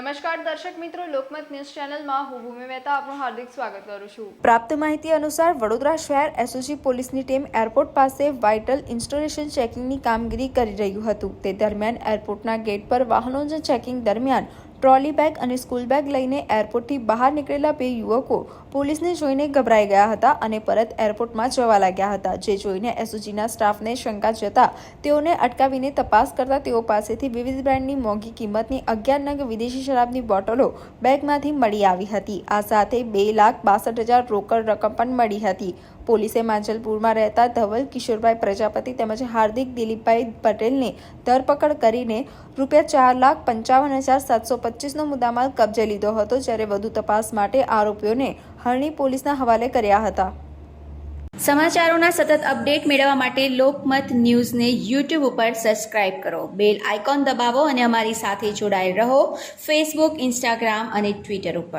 નમસ્કાર દર્શક મિત્રો, લોકમત ન્યૂઝ ચેનલમાં હું ભૂમિ મહેતા આપનું હાર્દિક સ્વાગત કરું છું. પ્રાપ્ત માહિતી અનુસાર વડોદરા શહેર એસઓજી પોલીસની ટીમ એરપોર્ટ પાસે વાઇટલ ઇન્સ્ટોલેશન ચેકિંગની કામગીરી કરી રહ્યું હતું. તે દરમિયાન એરપોર્ટના ગેટ પર વાહનો ચેકિંગ દરમિયાન ટ્રોલી બેગ અને સ્કૂલ બેગ લઈને એરપોર્ટથી બહાર નીકળેલા બે યુવકો પોલીસને જોઈને ગભરાઈ ગયા હતા અને પરત એરપોર્ટમાં જવા લાગ્યા હતા. જે જોઈને એસઓજીના સ્ટાફને શંકા જતા તેઓને અટકાવીને તપાસ કરતા તેઓ પાસેથી વિવિધ બ્રાન્ડની મોંઘી કિંમતની અગિયાર નગ વિદેશી શરાબની બોટલો બેગમાંથી મળી આવી હતી. આ સાથે બે લાખ બાસઠ હજાર રોકડ રકમ પણ મળી હતી. પોલીસે માંજલપુરમાં રહેતા ધવલ કિશોરભાઈ પ્રજાપતિ તેમજ હાર્દિક દિલીપભાઈ પટેલને ધરપકડ કરીને રૂપિયા ચાર લાખ પંચાવન હજાર સાતસો પચીસનો મુદ્દામાલ કબજે લીધો હતો, જ્યારે વધુ તપાસ માટે આરોપીઓને હરણી પોલીસના હવાલે કર્યા હતા. સમાચારોના સતત અપડેટ મેળવવા માટે લોકમત ન્યૂઝને યુટ્યુબ ઉપર સબસ્ક્રાઇબ કરો. બેલ આઇકોન દબાવો અને અમારી સાથે જોડાયેલ રહો ફેસબુક, ઇન્સ્ટાગ્રામ અને ટ્વિટર ઉપર.